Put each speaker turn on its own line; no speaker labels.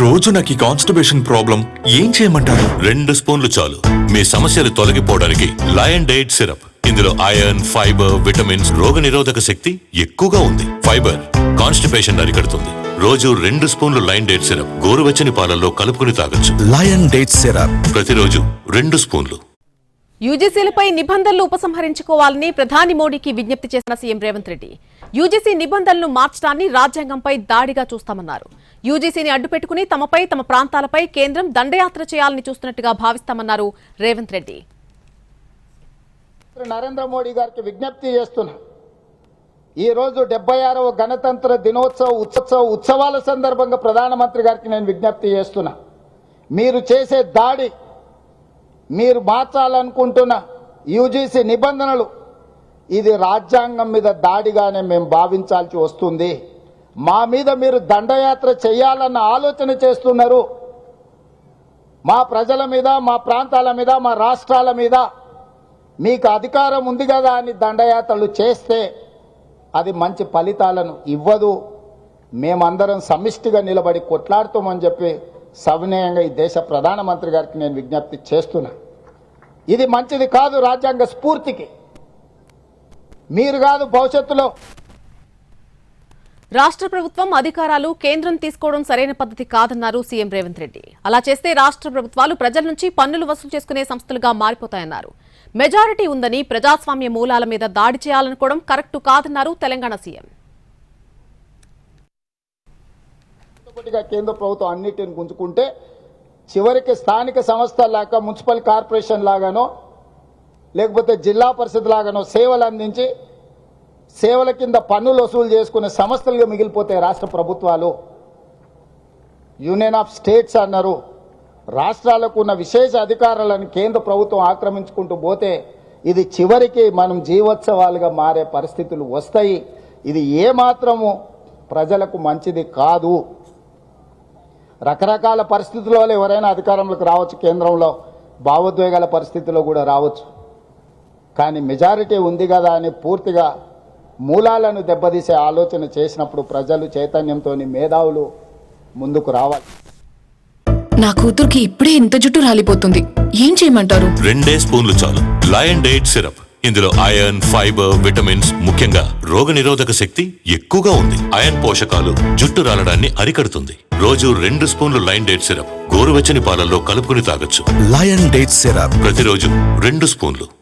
రోజు నాకు ఈ కాన్స్టిపేషన్ ప్రాబ్లం ఏం చేయమంటారు?
రెండు స్పూన్లు చాలు. మీ సమస్యలు తొలగిపోవడానికి లయన్ డైట్ సిరప్ ఇందులో ఐరన్ ఫైబర్ విటమిన్స్ రోగ నిరోధక శక్తి ఎక్కువగా ఉంది. ఫైబర్ కాన్స్టిపేషన్ అరికడుతుంది. రోజు రెండు స్పూన్లు లైన్ డేట్ సిరప్ గోరువెచ్చని పాలల్లో కలుపుకుని తాగొచ్చు.
లయన్ డేట్ సిరప్
ప్రతిరోజు రెండు స్పూన్లు.
యూజీసీలపై నిబంధనలు ఉపసంహరించుకోవాలని ప్రధాని మోడీకి విజ్ఞప్తి చేసిన సీఎం రేవంత్ రెడ్డి. యూజీసీ నిబంధనలు మార్చడాన్ని రాజ్యాంగంపై దాడిగా చూస్తామన్నారు. యూజీసీని అడ్డుపెట్టుకుని తమపై తమ ప్రాంతాలపై కేంద్రం దండయాత్ర చేయాలని చూస్తున్నట్టుగా భావిస్తామన్నారు రేవంత్ రెడ్డి.
నరేంద్ర మోడీ గారికి విజ్ఞప్తి చేస్తున్నా. ఈరోజు డెబ్బై ఆరవ గణతంత్ర దినోత్సవ ఉత్సవ ఉత్సవాల సందర్భంగా ప్రధానమంత్రి గారికి నేను విజ్ఞప్తి చేస్తున్నా. మీరు చేసే దాడి మీరు మార్చాలనుకుంటున్న యూజీసీ నిబంధనలు ఇది రాజ్యాంగం మీద దాడిగానే మేము భావించాల్సి వస్తుంది. మా మీద మీరు దండయాత్ర చేయాలన్న ఆలోచన చేస్తున్నారు. మా ప్రజల మీద మా ప్రాంతాల మీద మా రాష్ట్రాల మీద మీకు అధికారం ఉంది కదా అని దండయాత్రలు చేస్తే అది మంచి ఫలితాలను ఇవ్వదు. మేమందరం సమిష్టిగా నిలబడి కొట్లాడుతామని చెప్పి సవినయంగా ఈ దేశ ప్రధానమంత్రి గారికి నేను విజ్ఞప్తి చేస్తున్నా. ఇది మంచిది కాదు రాజ్యాంగ స్ఫూర్తికి. మీరు కాదు భవిష్యత్తులో.
రాష్ట్ర ప్రభుత్వం అధికారాలు కేంద్రం తీసుకోవడం సరైన పద్ధతి కాదన్నారు సీఎం రేవంత్ రెడ్డి. అలా చేస్తే రాష్ట్ర ప్రభుత్వాలు ప్రజల నుంచి పన్నులు వసూలు చేసుకునే సంస్థలుగా మారిపోతాయన్నారు. మెజారిటీ ఉందని ప్రజాస్వామ్య మూలాల మీద దాడి చేయాలనుకోవడం కరెక్టు కాదన్నారు తెలంగాణ సీఎం.
ఒకటిగా కేంద్ర ప్రభుత్వం అన్నిటిని గుంజుకుంటే చివరికి స్థానిక సంస్థ లాగా మున్సిపల్ కార్పొరేషన్ లాగానో లేకపోతే జిల్లా పరిషత్ లాగానో సేవలు అందించి సేవల కింద పన్నులు వసూలు చేసుకునే సంస్థలుగా మిగిలిపోతాయి రాష్ట్ర ప్రభుత్వాలు. యూనియన్ ఆఫ్ స్టేట్స్ అన్నారు. రాష్ట్రాలకు ఉన్న విశేష అధికారాలను కేంద్ర ప్రభుత్వం ఆక్రమించుకుంటూ పోతే ఇది చివరికి మనం జీవోత్సవాలుగా మారే పరిస్థితులు వస్తాయి. ఇది ఏమాత్రము ప్రజలకు మంచిది కాదు. రకరకాల పరిస్థితుల్లో ఎవరైనా అధికారంలోకి రావచ్చు కేంద్రంలో భావోద్వేగాల పరిస్థితుల్లో కూడా రావచ్చు. కానీ మెజారిటీ ఉంది కదా అని పూర్తిగా మూలాలను దెబ్బతీసే ఆలోచన చేసినప్పుడు ప్రజలు చైతన్యంతో మేధావులు ముందుకు రావాలి.
నా కూతురికి ఇప్పుడే ఇంత జుట్టు రాలిపోతుంది. ఏం చేయమంటారు?
రెండే స్పూన్లు చాలు. లయన్ డైట్ సిరప్ ఇందులో ఐరన్ ఫైబర్ విటమిన్స్ ముఖ్యంగా రోగ నిరోధక శక్తి ఎక్కువగా ఉంది. ఐరన్ పోషకాలు జుట్టు రాలడాన్ని అరికడుతుంది. రోజు రెండు స్పూన్లు లైన్ డేట్ సిరప్ గోరువెచ్చని పాలల్లో కలుపుకుని తాగొచ్చు.
లయన్ డేట్ సిరప్
ప్రతిరోజు రెండు స్పూన్లు.